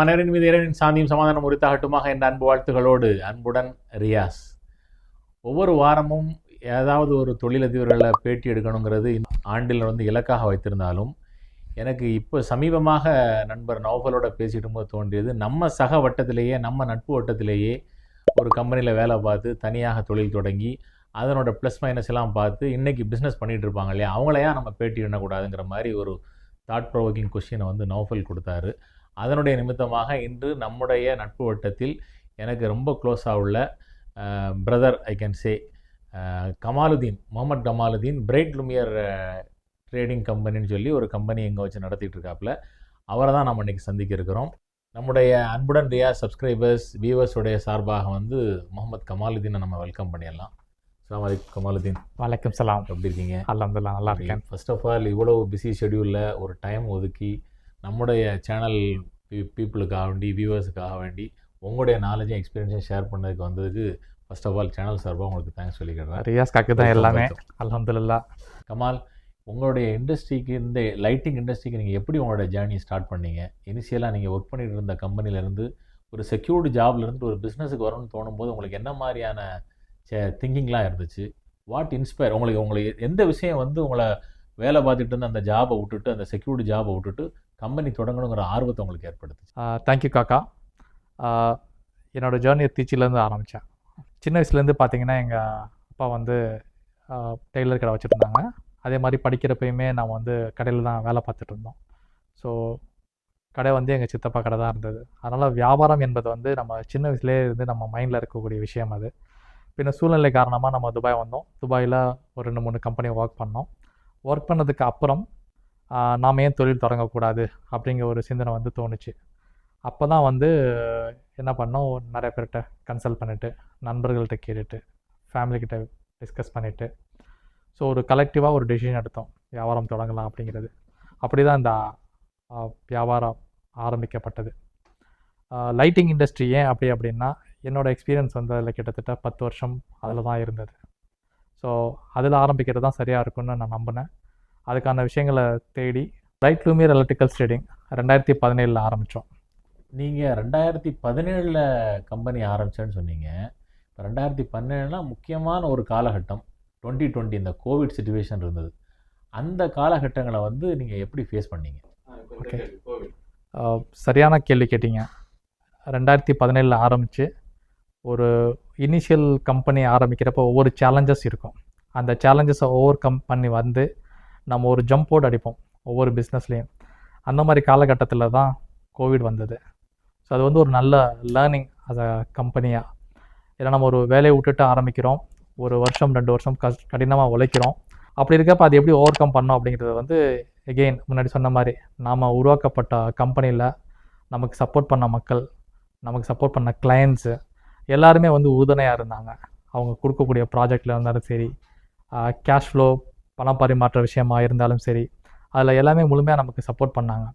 மன்னரின் மீது இறைவனின் சாந்தியும் சமாதானம் உரித்தாகட்டுமாக என்ற அன்பு வாழ்த்துகளோடு அன்புடன் ரியாஸ். ஒவ்வொரு வாரமும் ஏதாவது ஒரு தொழிலதிபர்களை பேட்டி எடுக்கணுங்கிறது ஆண்டில் வந்து இலக்காக வைத்திருந்தாலும் எனக்கு இப்போ சமீபமாக நண்பர் நௌஃபலோட பேசிட்டு போது தோன்றியது நம்ம சக வட்டத்திலேயே நம்ம நட்பு வட்டத்திலேயே ஒரு கம்பெனியில் வேலை பார்த்து தனியாக தொழில் தொடங்கி அதனோட ப்ளஸ் மைனஸ் எல்லாம் பார்த்து இன்றைக்கி பிஸ்னஸ் பண்ணிகிட்டு இருப்பாங்க இல்லையா? அவங்களையா நம்ம பேட்டி எண்ணக்கூடாதுங்கிற மாதிரி ஒரு தாட் ப்ரொவோக்கிங் கொஷினை வந்து நௌஃபல் கொடுத்தாரு. அதனுடைய நிமித்தமாக இன்று நம்முடைய நட்பு வட்டத்தில் எனக்கு ரொம்ப க்ளோஸாக உள்ள brother I can say Kamaluddin Mohammed Kamaluddin bright Lumiere trading கம்பெனின்னு சொல்லி ஒரு கம்பெனி எங்கே வச்சு நடத்திட்டு இருக்காப்புல. அவரை தான் நம்ம இன்றைக்கி சந்திக்க இருக்கிறோம். நம்முடைய அன்புடன் ரியா சப்ஸ்கிரைபர்ஸ் வியூவர்ஸுடைய சார்பாக வந்து முகமது கமாலுதீனை நம்ம வெல்கம் பண்ணிடலாம். அஸ்ஸலாமு அலைக்கும் கமாலுதீன். வலைக்கம் சலாம். எப்படி இருக்கீங்க? அல்ஹம்துலில்லாஹ் நல்லா இருக்கேன். ஃபர்ஸ்ட் ஆஃப் ஆல் இவ்வளோ பிஸி ஷெடியூலில் ஒரு டைம் ஒதுக்கி நம்முடைய சேனல் பீப்புளுக்காக வேண்டி வியூவர்ஸுக்காக வேண்டி உங்களுடைய நாலேஜும் எக்ஸ்பீரியன்ஸையும் ஷேர் பண்ணதுக்கு வந்ததுக்கு ஃபர்ஸ்ட் ஆஃப் ஆல் சேனல் சார்பாக உங்களுக்கு தேங்க்ஸ் சொல்லிக்கிறேன். ரியாஸ் காக்கு தான் எல்லாமே. அல்ஹம்துலில்லாஹ் கமால் உங்களுடைய இண்டஸ்ட்ரிக்கு இந்த லைட்டிங் இண்டஸ்ட்ரிக்கு நீங்கள் எப்படி உங்களோட ஜேர்னி ஸ்டார்ட் பண்ணீங்க? இனிஷியலாக நீங்கள் ஒர்க் பண்ணிட்டு இருந்த கம்பெனிலேருந்து ஒரு செக்யூர்டு ஜாப்லேருந்து ஒரு பிஸ்னஸுக்கு வரணும்னு தோணும்போது உங்களுக்கு என்ன மாதிரியான திங்கிங்லாம் இருந்துச்சு? வாட் இன்ஸ்பயர் உங்களுக்கு உங்களுக்கு எந்த விஷயம் வந்து உங்களை வேலை பார்த்துட்டு இருந்த அந்த ஜாபை விட்டுட்டு அந்த செக்யூரிட்டி ஜாபை விட்டுட்டு கம்பெனி தொடங்கணுங்கிற ஆர்வத்தை உங்களுக்கு ஏற்படுத்துச்சு? தேங்க்யூ காக்கா. ஆஹ் என்னோட ஜேர்னி திருச்சியிலேருந்து ஆரம்பித்தேன் சின்ன வயசுலேருந்து பார்த்தீங்கன்னா எங்கள் அப்பா வந்து டெய்லர் கடை வச்சுருந்தாங்க. அதே மாதிரி படிக்கிறப்பயுமே நான் வந்து கடையில் தான் வேலை பார்த்துட்டு இருந்தோம். ஸோ கடை வந்து எங்கள் சித்தப்பா கடை தான் இருந்தது. அதனால் வியாபாரம் என்பது வந்து நம்ம சின்ன வயசுலேயே இருந்து நம்ம மைண்டில் இருக்கக்கூடிய விஷயம் அது. பின்ன சூழ்நிலை காரணமாக நம்ம துபாய் வந்தோம். துபாயில் ஒரு ரெண்டு மூணு கம்பெனி ஒர்க் பண்ணோம். ஒர்க் பண்ணதுக்கு அப்புறம் நாம் ஏன் தொழில் தொடங்கக்கூடாது அப்படிங்கிற ஒரு சிந்தனை வந்து தோணுச்சு. அப்போ தான் வந்து என்ன பண்ணோம் நிறைய பேர்கிட்ட கன்சல்ட் பண்ணிவிட்டு நண்பர்கள்கிட்ட கேட்டுட்டு ஃபேமிலிக்கிட்ட டிஸ்கஸ் பண்ணிவிட்டு ஸோ ஒரு கலெக்டிவாக ஒரு டெசிஷன் எடுத்தோம் வியாபாரம் தொடங்கலாம் அப்படிங்கிறது. அப்படி தான் இந்த வியாபாரம் ஆரம்பிக்கப்பட்டது. லைட்டிங் இண்டஸ்ட்ரி ஏன் அப்படி அப்படின்னா என்னோடய எக்ஸ்பீரியன்ஸ் வந்து அதில் கிட்டத்தட்ட பத்து வருஷம் அதில் தான் இருந்தது. ஸோ அதில் ஆரம்பிக்கிறது தான் சரியாக இருக்கும்னு நான் நம்பினேன். அதுக்கான விஷயங்களை தேடி லைட் லூமியர் எலக்ட்ரிக்கல் ட்ரேடிங் ரெண்டாயிரத்தி பதினேழில் ஆரம்பித்தோம் நீங்கள் ரெண்டாயிரத்தி பதினேழில் கம்பெனி ஆரம்பிச்சேன்னு சொன்னீங்க. இப்போ ரெண்டாயிரத்தி பதினேழுனா முக்கியமான ஒரு காலகட்டம். டுவெண்ட்டி டுவெண்ட்டி இந்த கோவிட் சுச்சுவேஷன் இருந்தது. அந்த காலகட்டங்களை வந்து நீங்கள் எப்படி ஃபேஸ் பண்ணீங்க? ஓகே சரியான கேள்வி கேட்டீங்க. ரெண்டாயிரத்தி பதினேழில் ஆரம்பித்து ஒரு இனிஷியல் கம்பெனி ஆரம்பிக்கிறப்போ ஒவ்வொரு சேலஞ்சஸ் இருக்கும். அந்த சேலஞ்சஸை ஓவர் கம் பண்ணி வந்து நம்ம ஒரு ஜம்போர்ட் அடிப்போம் ஒவ்வொரு பிஸ்னஸ்லேயும் அந்த மாதிரி காலகட்டத்தில் தான் கோவிட் வந்தது. ஸோ அது வந்து ஒரு நல்ல லேர்னிங் அஸ் அ கம்பெனியாக ஏன்னா நம்ம ஒரு வேலையை விட்டுட்டு ஆரம்பிக்கிறோம் ஒரு வருஷம் ரெண்டு வருஷம் கஷ் கடினமாக உழைக்கிறோம். அப்படி இருக்கப்போ அது எப்படி ஓவர் கம் பண்ணோம் அப்படிங்கிறது வந்து எகெயின் முன்னாடி சொன்ன மாதிரி நாம் உருவாக்கப்பட்ட கம்பெனியில் நமக்கு சப்போர்ட் பண்ண மக்கள் நமக்கு சப்போர்ட் பண்ண கிளையண்ட்ஸு எல்லாருமே வந்து உறுதுணையாக இருந்தாங்க. அவங்க கொடுக்கக்கூடிய ப்ராஜெக்டில் இருந்தாலும் சரி கேஷ் ஃப்ளோ பணம் பரிமாற்ற விஷயமா இருந்தாலும் சரி அதில் எல்லாமே முழுமையாக நமக்கு சப்போர்ட் பண்ணாங்க.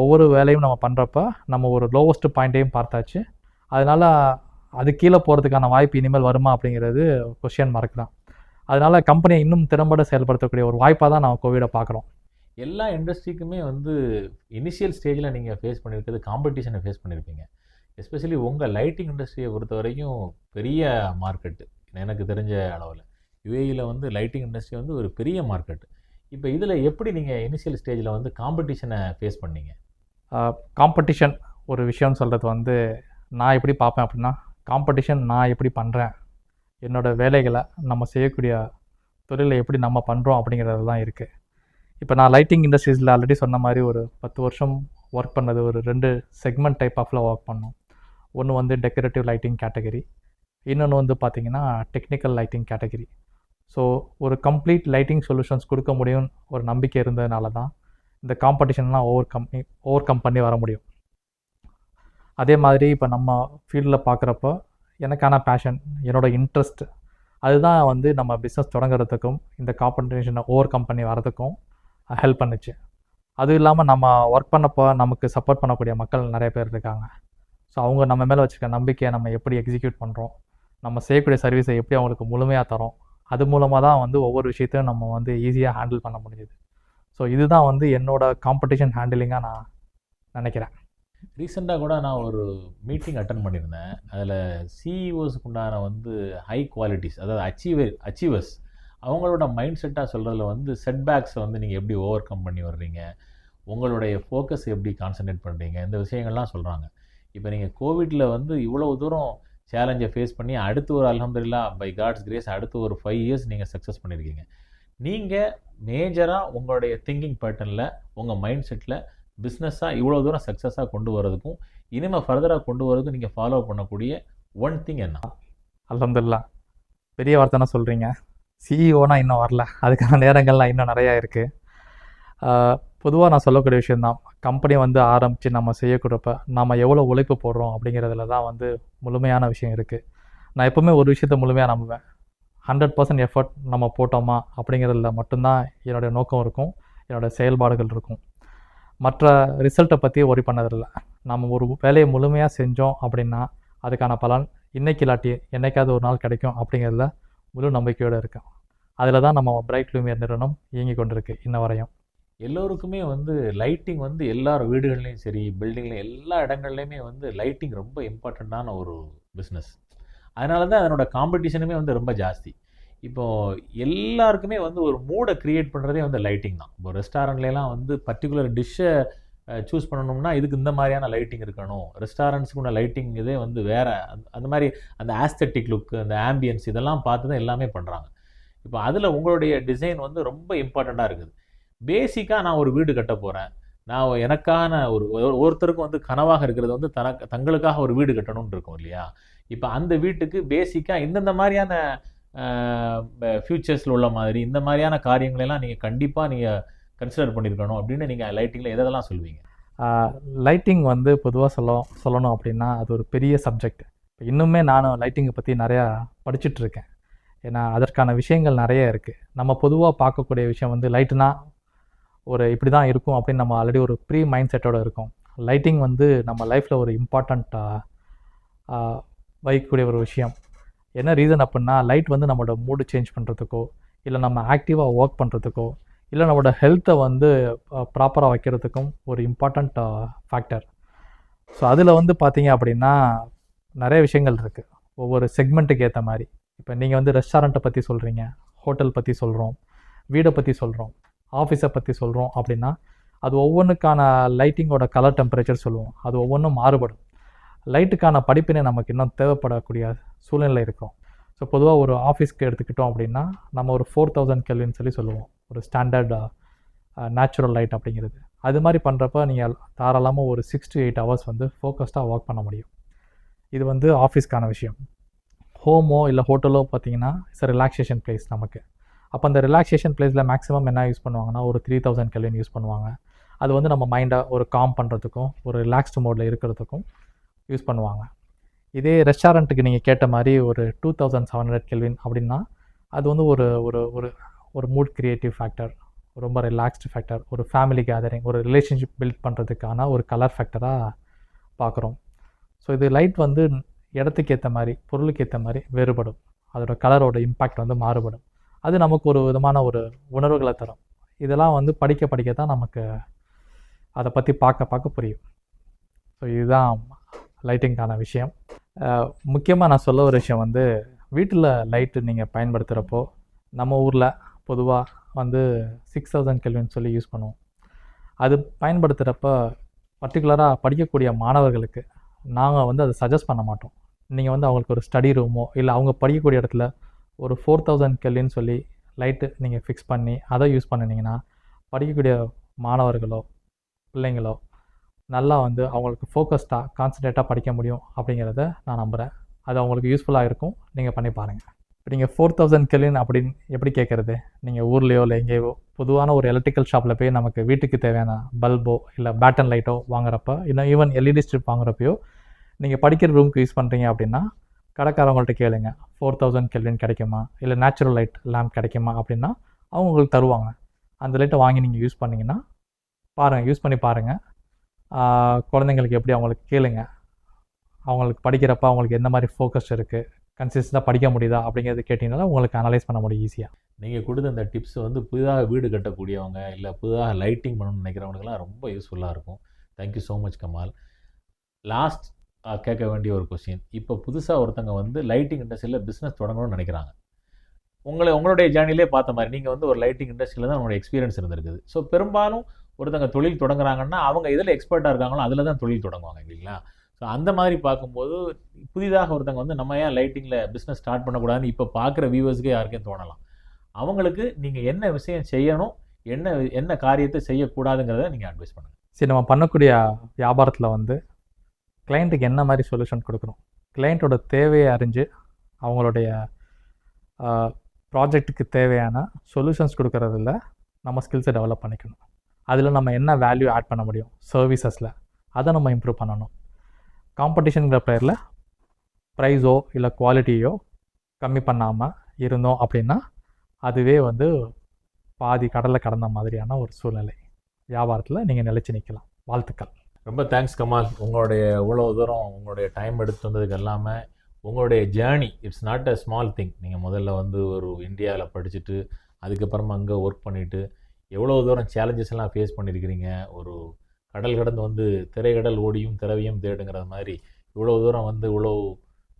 ஒவ்வொரு வேலையும் நம்ம பண்ணுறப்ப நம்ம ஒரு லோவஸ்ட் பாயிண்ட்டையும் பார்த்தாச்சு. அதனால் அது கீழே போகிறதுக்கான வாய்ப்பு இனிமேல் வருமா அப்படிங்கிறது கொஷின் மார்க் தான். அதனால் கம்பெனியை இன்னும் திறம்பட செயல்படுத்தக்கூடிய ஒரு வாய்ப்பாக தான் நம்ம கோவிடை பார்க்குறோம். எல்லா இண்டஸ்ட்ரிக்குமே வந்து இனிஷியல் ஸ்டேஜில் நீங்கள் ஃபேஸ் பண்ணியிருக்கிறது காம்படிஷனை ஃபேஸ் பண்ணியிருப்பீங்க எஸ்பெஷலி உங்கள் லைட்டிங் இண்டஸ்ட்ரியை பொறுத்த வரைக்கும் பெரிய மார்க்கெட்டு எனக்கு தெரிஞ்ச அளவில். யுஏயில் வந்து லைட்டிங் இண்டஸ்ட்ரி வந்து ஒரு பெரிய மார்க்கெட் இப்போ இதில் எப்படி நீங்கள் இனிஷியல் ஸ்டேஜில் வந்து காம்படிஷனை ஃபேஸ் பண்ணீங்க? காம்படிஷன் ஒரு விஷயம்னு சொல்கிறது வந்து நான் எப்படி பார்ப்பேன் அப்படின்னா காம்படிஷன் நான் எப்படி பண்ணுறேன் என்னோடய வேலைகளை நம்ம செய்யக்கூடிய தொழிலை எப்படி நம்ம பண்ணுறோம் அப்படிங்கிறது தான் இருக்குது இப்போ நான் லைட்டிங் இண்டஸ்ட்ரீஸில் ஆல்ரெடி சொன்ன மாதிரி ஒரு பத்து வருஷம் ஒர்க் பண்ணது ஒரு ரெண்டு செக்மெண்ட் டைப் ஆஃபில் ஒர்க் பண்ணோம். ஒன்று வந்து டெக்கரேட்டிவ் லைட்டிங் கேட்டகரி இன்னொன்று வந்து பார்த்திங்கன்னா டெக்னிக்கல் லைட்டிங் கேட்டகரி ஸோ ஒரு கம்ப்ளீட் லைட்டிங் சொல்யூஷன்ஸ் கொடுக்க முடியும்னு ஒரு நம்பிக்கை இருந்ததுனால தான் இந்த காம்படிஷன்லாம் ஓவர் கம்பெனி ஓவர் கம் பண்ணி வர முடியும். அதே மாதிரி இப்போ நம்ம ஃபீல்டில் பார்க்குறப்போ எனக்கான பேஷன் என்னோடய இன்ட்ரெஸ்ட் அதுதான் வந்து நம்ம பிஸ்னஸ் தொடங்குறதுக்கும் இந்த காம்படிஷனை ஓவர் கம் பண்ணி வரதுக்கும் ஹெல்ப் பண்ணுச்சு. அதுவும் இல்லாமல் நம்ம ஒர்க் பண்ணப்போ நமக்கு சப்போர்ட் பண்ணக்கூடிய மக்கள் நிறைய பேர் இருக்காங்க. ஸோ அவங்க நம்ம மேலே வச்சுருக்க நம்பிக்கையை நம்ம எப்படி எக்ஸிக்யூட் பண்ணுறோம் நம்ம செய்யக்கூடிய சர்வீஸை எப்படி அவங்களுக்கு முழுமையாக தரோம் அது மூலமாக தான் வந்து ஒவ்வொரு விஷயத்தையும் நம்ம வந்து ஈஸியாக ஹேண்டில் பண்ண முடிஞ்சுது. ஸோ இதுதான் வந்து என்னோட காம்படிஷன் ஹேண்டிலிங்காக நான் நினைக்கிறேன். ரீசெண்டாக கூட நான் ஒரு மீட்டிங் அட்டன் பண்ணியிருந்தேன். அதில் சிஇஓஸ்க்கு உண்டான வந்து ஹை குவாலிட்டிஸ் அதாவது அச்சீவர் அச்சீவர்ஸ் அவங்களோட மைண்ட் செட்டாக சொல்கிறதுல வந்து செட்பேக்ஸை வந்து நீங்கள் எப்படி ஓவர் கம் பண்ணி வர்றீங்க? உங்களுடைய ஃபோக்கஸ் எப்படி கான்சன்ட்ரேட் பண்ணுறீங்க இந்த விஷயங்கள்லாம் சொல்கிறாங்க இப்போ நீங்கள் கோவிட்டில் வந்து இவ்வளோ தூரம் சேலஞ்சை ஃபேஸ் பண்ணி அடுத்து ஒரு அலமதுல்லா பை காட்ஸ் கிரேஸ் அடுத்து ஒரு ஃபைவ் இயர்ஸ் நீங்கள் சக்ஸஸ் பண்ணியிருக்கீங்க நீங்கள் மேஜராக உங்களுடைய திங்கிங் பேட்டர்னில் உங்கள் மைண்ட் செட்டில் பிஸ்னஸாக இவ்வளோ தூரம் சக்ஸஸாக கொண்டு வரதுக்கும் இனிமேல் ஃபர்தராக கொண்டு வரதுக்கும் நீங்கள் ஃபாலோ பண்ணக்கூடிய ஒன் திங் என்ன? அலமதுல்லா பெரிய வார்த்தைனா சொல்கிறீங்க சிஇஓனா இன்னும் வரல. அதுக்கான நேரங்கள்லாம் இன்னும் நிறையா இருக்குது பொதுவாக நான் சொல்லக்கூடிய விஷயந்தான் கம்பெனி வந்து ஆரம்பித்து நம்ம செய்யக்கூடப்ப நம்ம எவ்வளோ உழைப்பு போடுறோம் அப்படிங்கிறதுல தான் வந்து முழுமையான விஷயம் இருக்குது நான் எப்போவுமே ஒரு விஷயத்த முழுமையாக நம்புவேன். ஹண்ட்ரட் பர்சன்ட் எஃபர்ட் நம்ம போட்டோமா அப்படிங்கிறதுல மட்டும்தான் என்னுடைய நோக்கம் இருக்கும். என்னோடய செயல்பாடுகள் இருக்கும். மற்ற ரிசல்ட்டை பற்றி ஒரி பண்ணதில்லை. நம்ம ஒரு வேலையை முழுமையாக செஞ்சோம் அப்படின்னா அதுக்கான பலன் இன்னைக்கு இல்லாட்டி என்னைக்காவது ஒரு நாள் கிடைக்கும் அப்படிங்கிறதுல முழு நம்பிக்கையோடு இருக்கேன். அதில் தான் நம்ம பிரைட் லூமியர் நிறுவனம் இயங்கி கொண்டிருக்கு இன்ன வரையும். எல்லோருக்குமே வந்து லைட்டிங் வந்து எல்லார் வீடுகள்லையும் சரி பில்டிங்லேயும் எல்லா இடங்கள்லையுமே வந்து லைட்டிங் ரொம்ப இம்பார்ட்டண்ட்டான ஒரு பிஸ்னஸ் அதனால தான் அதனோட காம்படிஷனுமே வந்து ரொம்ப ஜாஸ்தி. இப்போது எல்லாருக்குமே வந்து ஒரு மூடை க்ரியேட் பண்ணுறதே வந்து லைட்டிங் தான். இப்போ ரெஸ்டாரண்ட்லாம் வந்து பர்டிகுலர் டிஷ்ஷை சூஸ் பண்ணணும்னா இதுக்கு இந்த மாதிரியான லைட்டிங் இருக்கணும். ரெஸ்டாரண்ட்ஸுக்குள்ள லைட்டிங் இதே வந்து வேறு அந்த அந்த மாதிரி அந்த ஆஸ்தட்டிக் லுக்கு அந்த ஆம்பியன்ஸ் இதெல்லாம் பார்த்து தான் எல்லாமே பண்ணுறாங்க இப்போ அதில் உங்களுடைய டிசைன் வந்து ரொம்ப இம்பார்ட்டண்ட்டாக இருக்குது. பேசிக்காக நான் ஒரு வீடு கட்ட போகிறேன் நான் எனக்கான ஒரு ஒரு- ஒருத்தருக்கும் வந்து கனவாக இருக்கிறது வந்து தனக்கு தங்களுக்காக ஒரு வீடு கட்டணும்னு இருக்கும் இல்லையா? இப்போ அந்த வீட்டுக்கு பேசிக்காக இந்தந்த மாதிரியான ஃப்யூச்சர்ஸில் உள்ள மாதிரி இந்த மாதிரியான காரியங்களெல்லாம் நீங்கள் கண்டிப்பாக நீங்கள் கன்சிடர் பண்ணியிருக்கணும் அப்படின்னு நீங்கள் லைட்டிங்கில் எதெல்லாம் சொல்லுவீங்க? லைட்டிங் வந்து பொதுவாக சொல்ல சொல்லணும் அப்படின்னா அது ஒரு பெரிய சப்ஜெக்ட் இன்னுமே நானும் லைட்டிங்கை பற்றி நிறையா படிச்சுட்ருக்கேன் ஏன்னா அதற்கான விஷயங்கள் நிறைய இருக்குது நம்ம பொதுவாக பார்க்கக்கூடிய விஷயம் வந்து லைட்டுனா ஒரு இப்படி தான் இருக்கும் அப்படின்னு நம்ம ஆல்ரெடி ஒரு ப்ரீ மைண்ட் செட்டோட இருக்கும். லைட்டிங் வந்து நம்ம லைஃப்பில் ஒரு இம்பார்ட்டண்ட்டாக வகிக்கக்கூடிய ஒரு விஷயம். என்ன ரீசன் அப்படின்னா லைட் வந்து நம்மளோட மூடு சேஞ்ச் பண்ணுறதுக்கோ இல்லை நம்ம ஆக்டிவாக ஒர்க் பண்ணுறதுக்கோ இல்லை நம்மளோட ஹெல்த்தை வந்து ப்ராப்பராக வைக்கிறதுக்கும் ஒரு இம்பார்ட்டண்ட் ஃபேக்டர் ஸோ அதில் வந்து பார்த்தீங்க அப்படின்னா நிறைய விஷயங்கள் இருக்குது ஒவ்வொரு செக்மெண்ட்டுக்கு ஏற்ற மாதிரி. இப்போ நீங்கள் வந்து ரெஸ்டாரண்ட்டை பற்றி சொல்கிறீங்க ஹோட்டல் பற்றி சொல்கிறோம் வீடை பற்றி சொல்கிறோம் ஆஃபீஸை பற்றி சொல்கிறோம் அப்படின்னா அது ஒவ்வொன்றுக்கான லைட்டிங்கோட கலர் டெம்பரேச்சர் சொல்லுவோம். அது ஒவ்வொன்றும் மாறுபடும். லைட்டுக்கான படிப்பினை நமக்கு இன்னும் தேவைப்படக்கூடிய சூழ்நிலை இருக்கும். ஸோ பொதுவாக ஒரு ஆஃபீஸ்க்கு எடுத்துக்கிட்டோம் அப்படின்னா நம்ம ஒரு ஃபோர் தௌசண்ட் கெல்வின்னு சொல்லி சொல்லுவோம். ஒரு ஸ்டாண்டர்ட் நேச்சுரல் லைட் அப்படிங்கிறது. அது மாதிரி பண்ணுறப்ப நீங்கள் தாராளமாக ஒரு சிக்ஸ் டு எயிட் ஹவர்ஸ் வந்து ஃபோக்கஸ்டாக ஒர்க் பண்ண முடியும். இது வந்து ஆஃபீஸ்க்கான விஷயம். ஹோமோ இல்லை ஹோட்டலோ பார்த்தீங்கன்னா இட்ஸ் ரிலாக்ஸேஷன் பிளேஸ் நமக்கு. அப்போ அந்த ரிலாக்ஸேஷன் பிளேஸில் மேக்ஸிமம் என்ன யூஸ் பண்ணுவாங்கன்னா ஒரு த்ரீ தௌசண்ட் கெல்வின் யூஸ் பண்ணுவாங்க. அது வந்து நம்ம மைண்டை ஒரு காம் பண்ணுறதுக்கும் ஒரு ரிலாக்ஸ்டு மோடில் இருக்கிறதுக்கும் யூஸ் பண்ணுவாங்க. இதே ரெஸ்டாரண்ட்டுக்கு நீங்கள் கேட்ட மாதிரி ஒரு two thousand seven hundred kelvin அப்படின்னா அது வந்து ஒரு ஒரு ஒரு ஒரு மூட் கிரியேட்டிவ் ஃபேக்டர் ரொம்ப ரிலாக்ஸ்டு ஃபேக்டர் ஒரு ஃபேமிலி கேதரிங் ஒரு ரிலேஷன்ஷிப் பில்ட் பண்ணுறதுக்கான ஒரு கலர் ஃபேக்டராக பார்க்குறோம் ஸோ இது லைட் வந்து இடத்துக்கு ஏற்ற மாதிரி பொருளுக்கு ஏற்ற மாதிரி வேறுபடும். அதோட கலரோட இம்பேக்ட் வந்து மாறுபடும். அது நமக்கு ஒரு விதமான ஒரு உணர்வுகளை தரும். இதெல்லாம் வந்து படிக்க படிக்க தான் நமக்கு அதை பற்றி பார்க்க பார்க்க புரியும். ஸோ இதுதான் லைட்டிங்கான விஷயம். முக்கியமாக நான் சொல்ல ஒரு விஷயம் வந்து வீட்டில் லைட்டு நீங்கள் பயன்படுத்துகிறப்போ நம்ம ஊரில் பொதுவாக வந்து சிக்ஸ் தௌசண்ட் கெல்வின் சொல்லி யூஸ் பண்ணுவோம். அது பயன்படுத்துகிறப்ப பர்டிகுலராக படிக்கக்கூடிய மாணவர்களுக்கு நாங்கள் வந்து அதை சஜஸ்ட் பண்ண மாட்டோம். நீங்கள் வந்து அவங்களுக்கு ஒரு ஸ்டடி ரூமோ இல்லை அவங்க படிக்கக்கூடிய இடத்துல ஒரு ஃபோர் தௌசண்ட் கெல்லின்னு சொல்லி லைட்டு நீங்கள் ஃபிக்ஸ் பண்ணி அதை யூஸ் பண்ணினீங்கன்னா படிக்கக்கூடிய மாணவர்களோ பிள்ளைங்களோ நல்லா வந்து அவங்களுக்கு ஃபோக்கஸ்டாக கான்சன்ட்ரேட்டாக படிக்க முடியும் அப்படிங்கிறத நான் நம்புகிறேன் அது அவங்களுக்கு யூஸ்ஃபுல்லாக இருக்கும். நீங்கள் பண்ணி பாருங்கள் இப்போ நீங்கள் ஃபோர் தௌசண்ட் கெல்லின் அப்படின்னு எப்படி கேட்குறது நீங்கள் ஊர்லேயோ இல்லை எங்கேயோ பொதுவான ஒரு எலக்ட்ரிக்கல் ஷாப்பில் போய் நமக்கு வீட்டுக்கு தேவையான பல்போ இல்லை பேட்டன் லைட்டோ வாங்குறப்ப இன்னும் ஈவன் எல்இடி ஸ்ட்ரிப் வாங்குறப்பையோ நீங்கள் படிக்கிற ரூமுக்கு யூஸ் பண்ணுறீங்க அப்படின்னா கடைக்காரவங்கள்ட்ட கேளுங்க. ஃபோர் தௌசண்ட் கெல்வின் கிடைக்குமா? இல்லை நேச்சுரல் லைட் லேம்ப் கிடைக்குமா அப்படின்னா அவங்க உங்களுக்கு தருவாங்க. அந்த லைட்டை வாங்கி நீங்கள் யூஸ் பண்ணிங்கன்னா பாருங்கள் யூஸ் பண்ணி பாருங்கள் குழந்தைங்களுக்கு எப்படி அவங்களுக்கு கேளுங்க. அவங்களுக்கு படிக்கிறப்ப அவங்களுக்கு எந்த மாதிரி ஃபோக்கஸ் இருக்குது கன்சிஸ்டண்டாக படிக்க முடியுதா? அப்படிங்கிறது கேட்டிங்கன்னா உங்களுக்கு அனலைஸ் பண்ண முடியும் ஈஸியாக நீங்கள் கொடுத்த இந்த டிப்ஸ் வந்து புதிதாக வீடு கட்டக்கூடியவங்க இல்லை புதிதாக லைட்டிங் பண்ணணும்னு நினைக்கிறவங்களுக்குலாம் ரொம்ப யூஸ்ஃபுல்லாக இருக்கும். Thank you so much Kamal last கேட்க வேண்டிய ஒரு கொஸ்டின் இப்போ புதுசாக ஒருத்தங்க வந்து லைட்டிங் இண்டஸ்ட்ரியில் பிஸ்னஸ் தொடங்கணும்னு நினைக்கிறாங்க. உங்களை உங்களுடைய ஜேர்னிலே பார்த்த மாதிரி நீங்கள் வந்து ஒரு லைட்டிங் இண்டஸ்ட்ரியில் தான் உங்களுடைய எக்ஸ்பீரியன்ஸ் இருந்திருக்குது. ஸோ பெரும்பாலும் ஒருத்தங்க தொழில் தொடங்குறாங்கன்னா அவங்க எதில் எக்ஸ்பர்ட்டாக இருக்காங்களோ அதில் தான் தொழில் தொடங்குவாங்க இல்லைங்களா? ஸோ அந்த மாதிரி பார்க்கும்போது புதிதாக ஒருத்தங்க வந்து நம்ம ஏன் லைட்டிங்கில் பிஸ்னஸ் ஸ்டார்ட் பண்ணக்கூடாதுன்னு இப்போ பார்க்குற வியூவர்ஸ்க்கே யாருக்கும் தோணலாம். அவங்களுக்கு நீங்கள் என்ன விஷயம் செய்யணும் என்ன என்ன காரியத்தை செய்யக்கூடாதுங்கிறத நீங்கள் அட்வைஸ் பண்ணுங்கள் சரி நம்ம பண்ணக்கூடிய வியாபாரத்தில் வந்து கிளைண்ட்டுக்கு என்ன மாதிரி சொல்யூஷன் கொடுக்குறோம் கிளைண்ட்டோட தேவையை அறிஞ்சு அவங்களுடைய ப்ராஜெக்ட்டுக்கு தேவையான சொல்யூஷன்ஸ் கொடுக்கறதுல நம்ம ஸ்கில்ஸை டெவலப் பண்ணிக்கணும். அதில் நம்ம என்ன வேல்யூ ஆட் பண்ண முடியும்? சர்வீசஸில் அதை நம்ம இம்ப்ரூவ் பண்ணணும். காம்படிஷனுங்கிற பேரில் ப்ரைஸோ இல்லை குவாலிட்டியோ கம்மி பண்ணாமல் இருந்தோம் அப்படின்னா அதுவே வந்து பாதி கடலை கடந்த மாதிரியான ஒரு சூழ்நிலை. வியாபாரத்தில் நீங்கள் நிலச்சி நிற்கலாம் வாழ்த்துக்கள். ரொம்ப தேங்க்ஸ் கமால். உங்களுடைய இவ்வளோ தூரம் உங்களுடைய டைம் எடுத்து வந்ததுக்கு எல்லாமே உங்களுடைய journey it's not a small thing நீங்கள் முதல்ல வந்து ஒரு இந்தியாவில் படிச்சுட்டு அதுக்கப்புறமா அங்கே ஒர்க் பண்ணிவிட்டு எவ்வளோ தூரம் சேலஞ்சஸ் எல்லாம் ஃபேஸ் பண்ணியிருக்கிறீங்க ஒரு கடல் கடந்து வந்து திரைக்கடல் ஓடியும் திரவியும் தேடுங்கிற மாதிரி இவ்வளோ தூரம் வந்து இவ்வளோ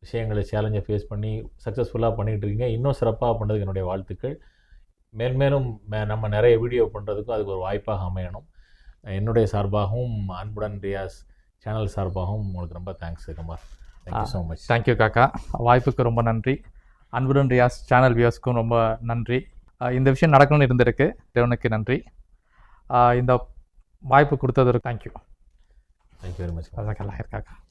விஷயங்களை சேலஞ்சை ஃபேஸ் பண்ணி சக்ஸஸ்ஃபுல்லாக பண்ணிகிட்டு இருக்கீங்க இன்னும் சிறப்பாக பண்ணுறதுக்கு என்னுடைய வாழ்த்துக்கள். மேன்மேலும் மே- நம்ம நிறைய வீடியோ பண்ணுறதுக்கும் அதுக்கு ஒரு வாய்ப்பாக அமையணும். என்னுடைய சார்பாகவும் அன்புடன் ரியாஸ் சேனல் சார்பாகவும் உங்களுக்கு ரொம்ப thanks Kumar. Thank you so much thank you காக்கா. வாய்ப்புக்கு ரொம்ப நன்றி. அன்புடன் ரியாஸ் சேனல் வியூவர்ஸ்க்கும் ரொம்ப நன்றி. இந்த விஷயம் நடக்கணும்னு இருந்திருக்கு. தேவனுக்கு நன்றி. இந்த வாய்ப்பு கொடுத்ததற்கு thank you thank you very much காக்கா.